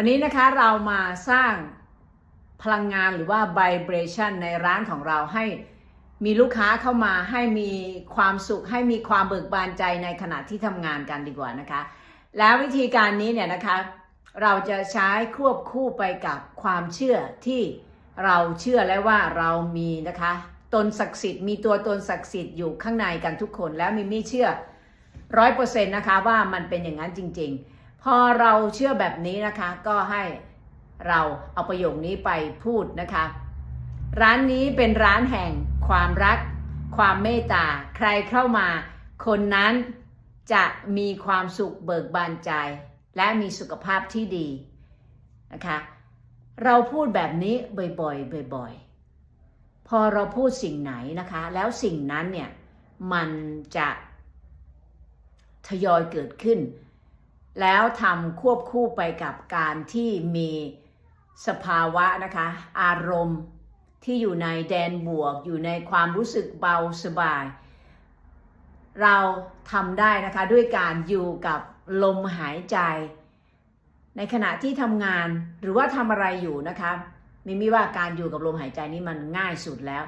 วันนี้นะคะเรามาสร้างพลังงานหรือว่า vibration ในร้านของเราให้มีลูกค้าเข้ามาให้มีความสุข ให้มีความเบิกบานใจในขณะที่ทำงานกันดีกว่านะคะ แล้ววิธีการนี้เนี่ยนะคะ เราจะใช้ควบคู่ไปกับความเชื่อที่เราเชื่อและว่าเรามีนะคะตนศักดิ์สิทธิ์มีตัวตนศักดิ์สิทธิ์อยู่ข้างในกันทุกคนแล้วมิมี่เชื่อร้อยเปอร์เซ็นต์นะคะว่ามันเป็นอย่างนั้นจริง ๆ พอเราเชื่อแบบนี้นะคะ ก็ให้เราเอาประโยคนี้ไปพูดนะคะ ร้านนี้เป็นร้านแห่งความรัก ความเมตตา ใครเข้ามา คนนั้นจะมีความสุขเบิกบานใจ และมีสุขภาพที่ดีนะคะ เราพูดแบบนี้บ่อยๆ บ่อยๆ พอเราพูดสิ่งไหนนะคะ แล้วสิ่งนั้นเนี่ยมันจะทยอยเกิดขึ้น แล้วทำควบคู่ไปกับการที่มีสภาวะนะคะ อารมณ์ที่อยู่ในแดนบวก อยู่ในความรู้สึกเบาสบาย เราทำได้นะคะด้วยการอยู่กับลมหายใจ ในขณะที่ทำงานหรือว่าทำอะไรอยู่นะคะมิมี่ว่าการอยู่กับลมหายใจนี่มันง่ายสุดแล้ว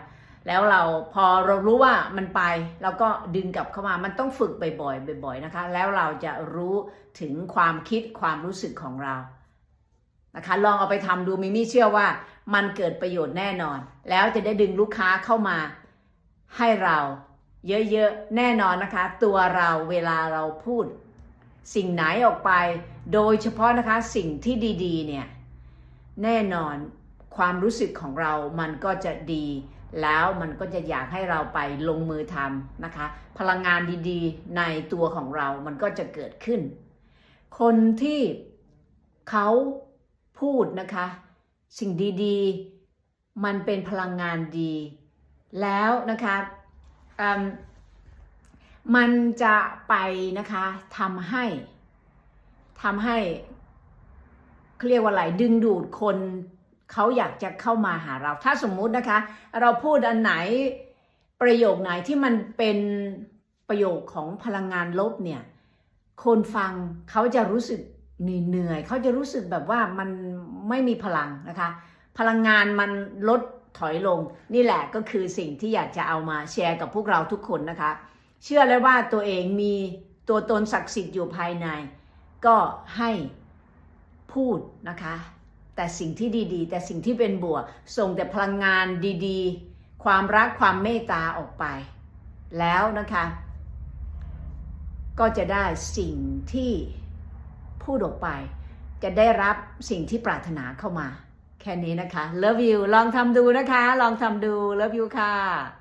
แล้วเราพอเรารู้ว่ามันไปเราก็ดึงกลับเข้ามา มันต้องฝึกบ่อยๆบ่อย ๆนะคะ แล้วเราจะรู้ถึงความคิดความรู้สึกของเรานะคะ ลองเอาไปทำดูมิมี่เชื่อว่า มันเกิดประโยชน์แน่นอน แล้วจะได้ดึงลูกค้าเข้ามาให้เรา เยอะๆ แน่นอนนะคะ ตัวเราเวลาเราพูด สิ่งไหนออกไป โดยเฉพาะนะคะสิ่งที่ดี ๆ เนี่ย แน่นอนความรู้สึกของเรามันก็จะดี แล้วมันก็จะอยากให้เราไปลงมือทำนะคะ พลังงานดีๆ ในตัวของเรามันก็จะเกิดขึ้น คนที่เขาพูดนะคะ สิ่งดีๆ มันเป็นพลังงานดี แล้วนะคะมมันจะไปนะคะทำให้ทำให้เขาเรียกว่าอะไรดึงดูดคน เขาอยากจะเข้ามาหาเรา ถ้าสมมุตินะคะ เราพูดอันไหนประโยคไหนที่มันเป็นประโยคของพลังงานลบเนี่ยคนฟังเขาจะรู้สึกเหนื่อยเขาจะรู้สึกแบบว่ามันไม่มีพลังนะคะ พลังงานมันลดถอยลง นี่แหละก็คือสิ่งที่อยากจะเอามาแชร์กับพวกเราทุกคนนะคะ เชื่อเลยว่าตัวเองมีตัวตนศักดิ์สิทธิ์อยู่ภายใน ก็ให้พูดนะคะ แต่สิ่งที่ดีๆ แต่สิ่งที่เป็นบวก ส่งแต่พลังงานดีๆ ความรักความเมตตาออกไป แล้วนะคะ ก็จะได้สิ่งที่พูดออกไป จะได้รับสิ่งที่ปรารถนาเข้ามา แค่นี้นะคะ love you ลองทำดูนะคะ ลองทำดู love you ค่ะ